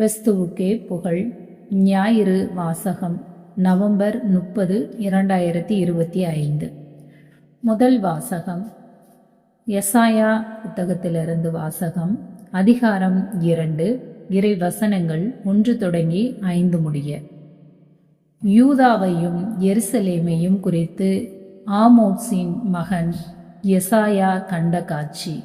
கிறிஸ்துவுக்கே புகழ். ஞாயிறு வாசகம் நவம்பர் முப்பது இரண்டாயிரத்தி இருபத்தி ஐந்து. முதல் வாசகம். எசாயா புத்தகத்திலிருந்து வாசகம் அதிகாரம் இரண்டு இறை வசனங்கள் ஒன்று தொடங்கி ஐந்து முடிய. யூதாவையும் எருசலேமையும் குறித்து ஆமோத்ஸின் மகன் எசாயா கண்ட காட்சி.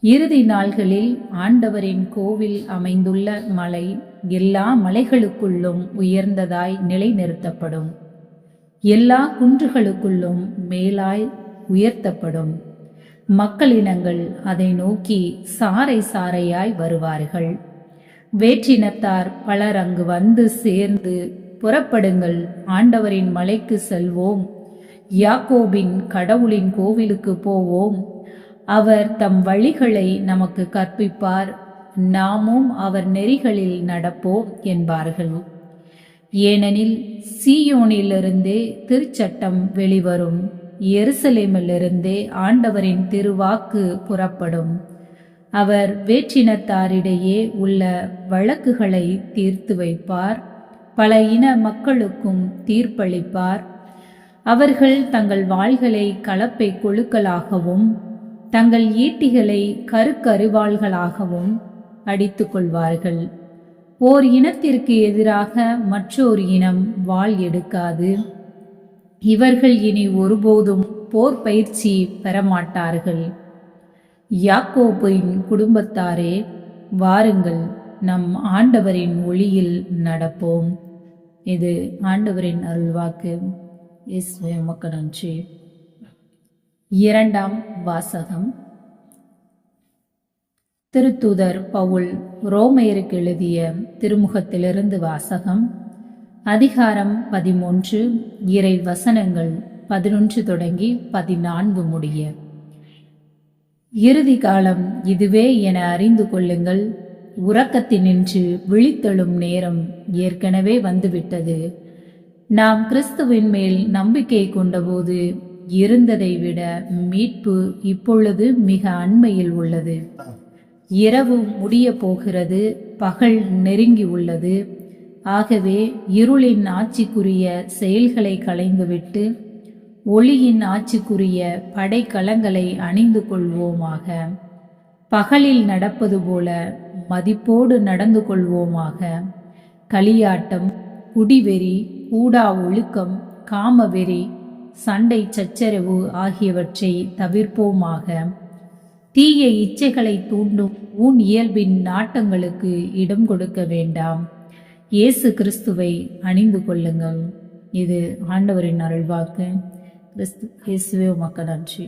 இறுதி நாள்களில் ஆண்டவரின் கோவில் அமைந்துள்ள மலை எல்லா மலைகளுக்குள்ளும் உயர்ந்ததாய் நிலைநிறுத்தப்படும். எல்லா குன்றுகளுக்குள்ளும் மேலாய் உயர்த்தப்படும். மக்களினங்கள் அதை நோக்கி சாறை சாறையாய் வருவார்கள். வேற்றினத்தார் பலர் அங்கு வந்து சேர்ந்து புறப்படுங்கள் ஆண்டவரின் மலைக்கு செல்வோம். யாக்கோபின் கடவுளின் கோவிலுக்கு போவோம். அவர் தம் வழிகளை நமக்கு கற்பிப்பார். நாமும் அவர் நெறிகளில் நடப்போம் என்பார்கள். ஏனெனில் சீயோனிலிருந்தே திருச்சட்டம் வெளிவரும். எருசலேமிலிருந்தே ஆண்டவரின் திருவாக்கு புறப்படும். அவர் வேற்றினத்தாரிடையே உள்ள வழக்குகளை தீர்த்து வைப்பார். பல இன மக்களுக்கும் தீர்ப்பளிப்பார். அவர்கள் தங்கள் வாள்களை கலப்பை கொழுக்களாகவும் தங்கள் ஈட்டிகளை கருக்கருவாள்களாகவும் அடித்துக் கொள்வார்கள். ஓர் இனத்திற்கு எதிராக மற்றொரு இனம் வாள் எடுக்காது. இவர்கள் இனி ஒருபோதும் போர் பயிற்சி பெறமாட்டார்கள். யாக்கோபின் குடும்பத்தாரே வாருங்கள் நம் ஆண்டவரின் ஒளியில் நடப்போம். இது ஆண்டவரின் அருள்வாக்கு. எஸ் மக்கள் நன்றி. இரண்டாம் வாசகம். திருத்தூதர் பவுல் ரோமையருக்கு எழுதிய திருமுகத்திலிருந்து வாசகம். அதிகாரம் பதிமூன்று இறை வசனங்கள் பதினொன்று தொடங்கி பதினான்கு முடிய. இறுதி காலம் இதுவே என அறிந்து கொள்ளுங்கள். உறக்கத்தினின்று விழித்தெழும் நேரம் ஏற்கனவே வந்துவிட்டது. நாம் கிறிஸ்துவின் மேல் நம்பிக்கை கொண்டபோது இருந்ததை விட மீட்பு இப்பொழுது மிக அண்மையில் உள்ளது. இரவு முடிய போகிறது பகல் நெருங்கி உள்ளது. ஆகவே இருளின் ஆட்சிக்குரிய செயல்களை களைந்துவிட்டு ஒளியின் ஆட்சிக்குரிய படைக்கலங்களை அணிந்து கொள்வோமாக. பகலில் நடப்பது போல மதிப்போடு நடந்து கொள்வோமாக. களியாட்டம் குடிவெறி ஊடா ஒழுக்கம் காமவெறி சண்டை சச்சரவு ஆகியவற்றை தவிர்ப்போமாக. தீய இச்சைகளை தூண்டும் ஊன் இயல்பின் நாட்டங்களுக்கு இடம் கொடுக்க வேண்டாம். இயேசு கிறிஸ்துவை அணிந்து கொள்ளுங்கள். இது ஆண்டவரின் அருள்வாக்கு. கிறிஸ்து இயேசுவே உமக்கு நன்றி.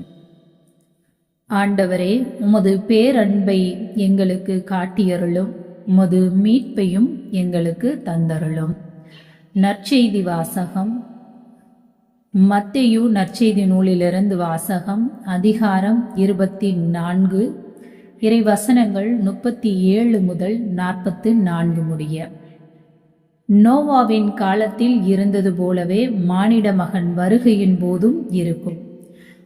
ஆண்டவரே உமது பேரன்பை எங்களுக்கு காட்டியருளும் உமது மீட்பையும் எங்களுக்கு தந்தருளும். நற்செய்தி வாசகம் மத்தையு நற்செய்தி நூலிலிருந்து வாசகம் அதிகாரம் இருபத்தி நான்கு இறை வசனங்கள் முப்பத்தி ஏழு முதல் நாற்பத்து நான்கு முடிய. நோவாவின் காலத்தில் இருந்தது போலவே மானிட மகன் வருகையின் போதும் இருக்கும்.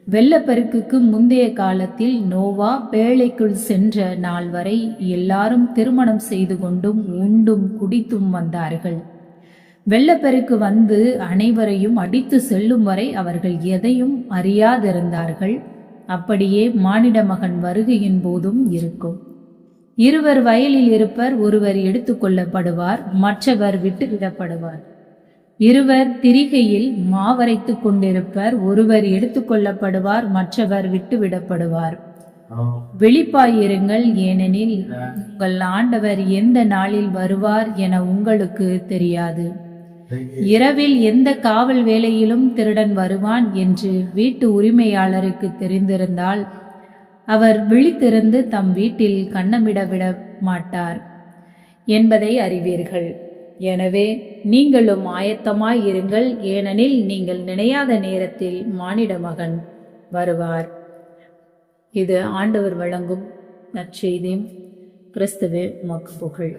வெள்ளப்பெருக்குக்கு முந்தைய காலத்தில் நோவா பேழைக்குள் சென்ற நாள் வரை எல்லாரும் திருமணம் செய்து கொண்டும் உண்டும் குடித்தும் வந்தார்கள். வெள்ளப்பெருக்கு வந்து அனைவரையும் அடித்து செல்லும் வரை அவர்கள் எதையும் அறியாதிருந்தார்கள். அப்படியே மானிட மகன் வருகையின் போதும் இருக்கும். இருவர் வயலில் இருப்பர் ஒருவர் எடுத்துக்கொள்ளப்படுவார் மற்றவர் விட்டுவிடப்படுவார். இருவர் திரிகையில் மாவரைத்துக் கொண்டிருப்பர் ஒருவர் எடுத்துக்கொள்ளப்படுவார் மற்றவர் விட்டுவிடப்படுவார். வெளிப்பாயிருங்கள் ஏனெனில் உங்கள் ஆண்டவர் எந்த நாளில் வருவார் என உங்களுக்கு தெரியாது. இரவில் எந்த காவல் வேலையிலும் திருடன் வருவான் என்று வீட்டு உரிமையாளருக்கு தெரிந்திருந்தால் அவர் விழித்திருந்து தம் வீட்டில் கண்ணமிட விட மாட்டார் என்பதை அறிவீர்கள். எனவே நீங்களும் ஆயத்தமாய் இருங்கள் ஏனெனில் நீங்கள் நினையாத நேரத்தில் மானிட மகன் வருவார். இது ஆண்டவர் வழங்கும் நற்செய்தியும் கிறிஸ்துவே மக்கு புகழ்.